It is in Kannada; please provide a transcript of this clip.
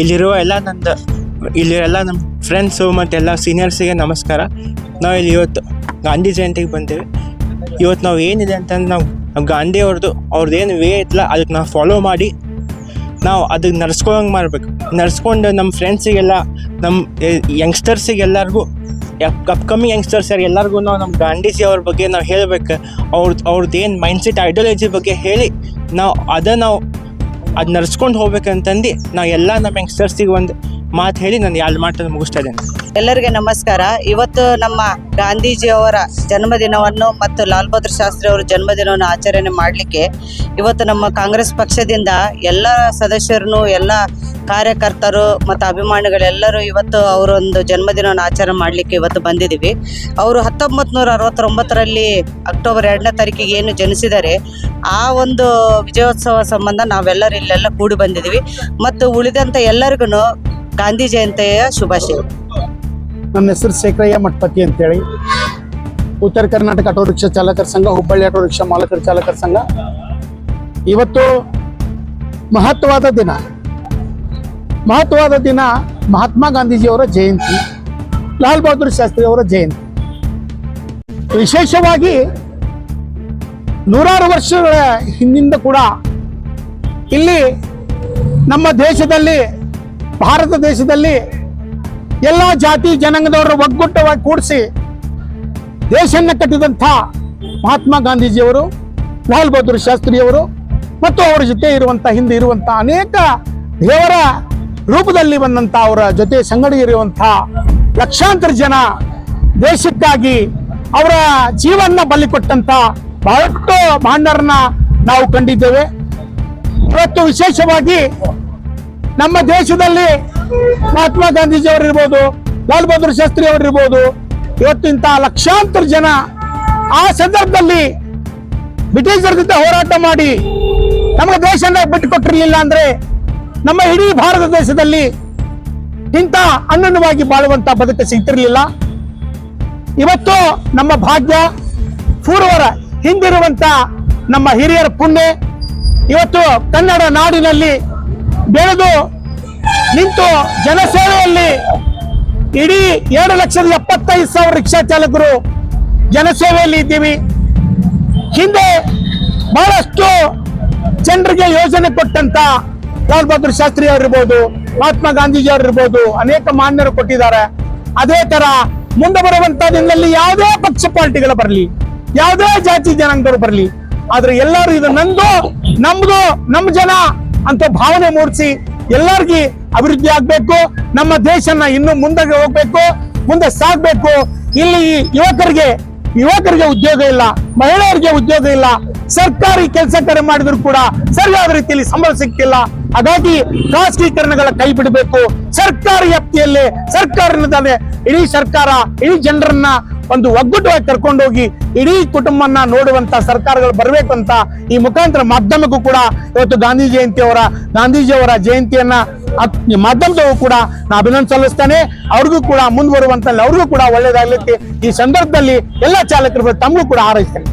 ಇಲ್ಲಿರುವ ಎಲ್ಲ ನಂದು ಇಲ್ಲಿ ಎಲ್ಲ ನಮ್ಮ ಫ್ರೆಂಡ್ಸು ಮತ್ತು ಎಲ್ಲ ಸೀನಿಯರ್ಸಿಗೆ ನಮಸ್ಕಾರ. ನಾವು ಇಲ್ಲಿ ಇವತ್ತು ಗಾಂಧಿ ಜಯಂತಿಗೆ ಬಂದೇವೆ. ಇವತ್ತು ನಾವು ಏನಿದೆ ಅಂತಂದ್ರೆ ನಾವು ಗಾಂಧಿ ಅವ್ರದ್ದು ಅವ್ರದ್ದು ಏನು ವೇ ಇತ್ತಲ್ಲ ಅದಕ್ಕೆ ನಾವು ಫಾಲೋ ಮಾಡಿ ನಾವು ಅದಕ್ಕೆ ನಡ್ಸ್ಕೊಳಂಗೆ ಮಾಡ್ಬೇಕು. ನಡ್ಸ್ಕೊಂಡು ನಮ್ಮ ಫ್ರೆಂಡ್ಸಿಗೆಲ್ಲ ನಮ್ಮ ಯಂಗ್ಸ್ಟರ್ಸಿಗೆ ಎಲ್ಲರಿಗೂ ಅಪ್ಕಮಿಂಗ್ ಯಂಗ್ಸ್ಟರ್ಸ್ ಯಾರು ಎಲ್ಲರಿಗೂ ನಾವು ನಮ್ಮ ಗಾಂಧೀಜಿ ಅವ್ರ ಬಗ್ಗೆ ನಾವು ಹೇಳಬೇಕು. ಅವ್ರದ್ದು ಅವ್ರದ್ದು ಏನು ಮೈಂಡ್ಸೆಟ್ ಐಡಿಯಾಲಜಿ ಬಗ್ಗೆ ಹೇಳಿ ನಾವು ಅದ ನಾವು ಅದು ನಡ್ಸ್ಕೊಂಡು ಹೋಗ್ಬೇಕಂತಂದು ನಾವು ಎಲ್ಲ ನಮ್ಮ ಯಂಗ್ಸ್ಟರ್ಸಿಗೆ ಒಂದು ಮಾತು ಹೇಳಿ ನಾನು ಎರಡು ಮಾತನ್ನು ಮುಗಿಸ್ತಾ ಇದ್ದೇನೆ. ಎಲ್ಲರಿಗೆ ನಮಸ್ಕಾರ. ಇವತ್ತು ನಮ್ಮ ಗಾಂಧೀಜಿಯವರ ಜನ್ಮದಿನವನ್ನು ಮತ್ತು ಲಾಲ್ ಬಹದ್ದೂರ್ ಶಾಸ್ತ್ರಿ ಅವರ ಜನ್ಮದಿನವನ್ನು ಆಚರಣೆ ಮಾಡಲಿಕ್ಕೆ ಇವತ್ತು ನಮ್ಮ ಕಾಂಗ್ರೆಸ್ ಪಕ್ಷದಿಂದ ಎಲ್ಲ ಸದಸ್ಯರನ್ನು, ಎಲ್ಲ ಕಾರ್ಯಕರ್ತರು ಮತ್ತು ಅಭಿಮಾನಿಗಳೆಲ್ಲರೂ ಇವತ್ತು ಅವರೊಂದು ಜನ್ಮದಿನವನ್ನು ಆಚರಣೆ ಮಾಡಲಿಕ್ಕೆ ಇವತ್ತು ಬಂದಿದ್ದೀವಿ. ಅವರು ಹತ್ತೊಂಬತ್ತು ನೂರ ಅರವತ್ತೊಂಬತ್ತರಲ್ಲಿ ಅಕ್ಟೋಬರ್ ಎರಡನೇ ತಾರೀಕಿಗೆ ಏನು ಜನಿಸಿದ್ದಾರೆ ಆ ಒಂದು ವಿಜಯೋತ್ಸವ ಸಂಬಂಧ ನಾವೆಲ್ಲರೂ ಇಲ್ಲೆಲ್ಲ ಕೂಡಿ ಬಂದಿದ್ದೀವಿ. ಮತ್ತು ಉಳಿದಂಥ ಎಲ್ಲರಿಗೂ ಗಾಂಧಿ ಜಯಂತಿಯ ಶುಭಾಶಯ. ನನ್ನ ಹೆಸರು ಶೇಖರಯ್ಯ ಮಠಪತಿ ಅಂತೇಳಿ. ಉತ್ತರ ಕರ್ನಾಟಕ ಆಟೋ ರಿಕ್ಷಾ ಚಾಲಕರ ಸಂಘ, ಹುಬ್ಬಳ್ಳಿ ಆಟೋ ರಿಕ್ಷಾ ಮಾಲಕರ ಚಾಲಕರ ಸಂಘ. ಇವತ್ತು ಮಹತ್ವವಾದ ದಿನ. ಮಹತ್ವವಾದ ದಿನ ಮಹಾತ್ಮ ಗಾಂಧೀಜಿಯವರ ಜಯಂತಿ, ಲಾಲ್ ಬಹದ್ದೂರ್ ಶಾಸ್ತ್ರಿ ಅವರ ಜಯಂತಿ. ವಿಶೇಷವಾಗಿ ನೂರಾರು ವರ್ಷಗಳ ಹಿಂದಿಂದ ಕೂಡ ಇಲ್ಲಿ ನಮ್ಮ ದೇಶದಲ್ಲಿ, ಭಾರತ ದೇಶದಲ್ಲಿ ಎಲ್ಲ ಜಾತಿ ಜನಾಂಗದವರ ಒಗ್ಗಟ್ಟವಾಗಿ ಕೂಡಿಸಿ ದೇಶನ್ನ ಕಟ್ಟಿದಂಥ ಮಹಾತ್ಮ ಗಾಂಧೀಜಿಯವರು, ಲಾಲ್ ಬಹದ್ದೂರ್ ಶಾಸ್ತ್ರಿಯವರು ಮತ್ತು ಅವರ ಜೊತೆ ಇರುವಂಥ, ಹಿಂದೆ ಇರುವಂಥ ಅನೇಕ ದೇವರ ರೂಪದಲ್ಲಿ ಬಂದಂತ ಅವರ ಜೊತೆ ಸಂಗಡಿ ಇರುವಂತ ಲಕ್ಷಾಂತರ ಜನ ದೇಶಕ್ಕಾಗಿ ಅವರ ಜೀವನ ಬಲಿ ಕೊಟ್ಟಂತ ಬಹಳಷ್ಟು ಭಾಂಡರನ್ನ ನಾವು ಕಂಡಿದ್ದೇವೆ. ಇವತ್ತು ವಿಶೇಷವಾಗಿ ನಮ್ಮ ದೇಶದಲ್ಲಿ ಮಹಾತ್ಮ ಗಾಂಧೀಜಿ ಅವರಿರ್ಬೋದು ಲಾಲ್ ಬಹದ್ದೂರ್ ಶಾಸ್ತ್ರಿ ಅವರಿರ್ಬೋದು ಇವತ್ತು ಇಂತಹ ಲಕ್ಷಾಂತರ ಜನ ಆ ಸಂದರ್ಭದಲ್ಲಿ ಬ್ರಿಟಿಷರ ಜೊತೆ ಹೋರಾಟ ಮಾಡಿ ನಮ್ಮ ದೇಶನ ಬಿಟ್ಟುಕೊಟ್ಟಿರ್ಲಿಲ್ಲ ಅಂದ್ರೆ ನಮ್ಮ ಇಡೀ ಭಾರತ ದೇಶದಲ್ಲಿ ಇಂಥ ಅನ್ನನ್ನವಾಗಿ ಬಾಳುವಂತ ಬದುಕು ಸಿಗ್ತಿರ್ಲಿಲ್ಲ. ಇವತ್ತು ನಮ್ಮ ಭಾಗ್ಯ, ಪೂರ್ವರ ಹಿಂದಿರುವಂತ ನಮ್ಮ ಹಿರಿಯರ ಪುಣ್ಯ, ಇವತ್ತು ಕನ್ನಡ ನಾಡಿನಲ್ಲಿ ಬೆಳೆದು ನಿಂತು ಜನಸೇವೆಯಲ್ಲಿ ಇಡೀ ಎರಡು ಲಕ್ಷದ ಎಪ್ಪತ್ತೈದು ಸಾವಿರ ರಿಕ್ಷಾ ಚಾಲಕರು ಜನಸೇವೆಯಲ್ಲಿ ಇದ್ದೀವಿ. ಹಿಂದೆ ಬಹಳಷ್ಟು ಜನರಿಗೆ ಯೋಜನೆ ಕೊಟ್ಟಂತ ಲಾಲ್ ಬಹದ್ದೂರ್ ಶಾಸ್ತ್ರಿ ಅವರಿರ್ಬೋದು, ಮಹಾತ್ಮ ಗಾಂಧೀಜಿ ಅವರಿರ್ಬೋದು ಅನೇಕ ಮಾನ್ಯರು ಕೊಟ್ಟಿದ್ದಾರೆ. ಅದೇ ತರ ಮುಂದೆ ಬರುವಂತ ದಿನದಲ್ಲಿ ಯಾವುದೇ ಪಕ್ಷ ಪಾರ್ಟಿಗಳು ಬರಲಿ, ಯಾವುದೇ ಜಾತಿ ಜನಾಂಗರು ಬರಲಿ, ಆದ್ರೆ ಎಲ್ಲರೂ ಇದು ನಂದು, ನಮ್ದು ನಮ್ಮ ಜನ ಅಂತ ಭಾವನೆ ಮೂಡಿಸಿ ಎಲ್ಲರಿಗೂ ಅಭಿವೃದ್ಧಿ ಆಗ್ಬೇಕು, ನಮ್ಮ ದೇಶನ ಇನ್ನು ಮುಂದೆ ಹೋಗ್ಬೇಕು, ಮುಂದೆ ಸಾಗ್ಬೇಕು. ಇಲ್ಲಿ ಯುವಕರಿಗೆ ಯುವಕರಿಗೆ ಉದ್ಯೋಗ ಇಲ್ಲ, ಮಹಿಳೆಯರಿಗೆ ಉದ್ಯೋಗ ಇಲ್ಲ, ಸರ್ಕಾರಿ ಕೆಲಸ ಕಾರ್ಯ ಮಾಡಿದ್ರು ಕೂಡ ಸರಿಯಾದ ರೀತಿಯಲ್ಲಿ ಸಂಬಳ ಸಿಕ್ತಿಲ್ಲ. ಹಾಗಾಗಿ ಖಾಸಗೀಕರಣಗಳ ಕೈ ಬಿಡಬೇಕು. ಸರ್ಕಾರ ವ್ಯಾಪ್ತಿಯಲ್ಲಿ ಸರ್ಕಾರ ಇಡೀ ಸರ್ಕಾರ, ಇಡೀ ಜನರನ್ನ ಒಂದು ಒಗ್ಗಟ್ಟವಾಗಿ ಕರ್ಕೊಂಡೋಗಿ ಇಡೀ ಕುಟುಂಬನ ನೋಡುವಂತ ಸರ್ಕಾರಗಳು ಬರಬೇಕು ಅಂತ ಈ ಮುಖಾಂತರ ಮಾಧ್ಯಮಕ್ಕೂ ಕೂಡ ಇವತ್ತು ಗಾಂಧಿ ಜಯಂತಿಯವರ ಗಾಂಧೀಜಿಯವರ ಜಯಂತಿಯನ್ನ ಮಾಧ್ಯಮದವರು ಕೂಡ ನಾ ಅಭಿನಂದನೆ ಸಲ್ಲಿಸ್ತಾನೆ. ಅವ್ರಿಗೂ ಕೂಡ ಮುಂದುವರುವಂತ ಅವ್ರಿಗೂ ಕೂಡ ಒಳ್ಳೇದಾಗ್ಲಿಕ್ಕೆ ಈ ಸಂದರ್ಭದಲ್ಲಿ ಎಲ್ಲ ಚಾಲಕರು ತಮಗೂ ಕೂಡ ಹಾರೈಸ್ತೇನೆ.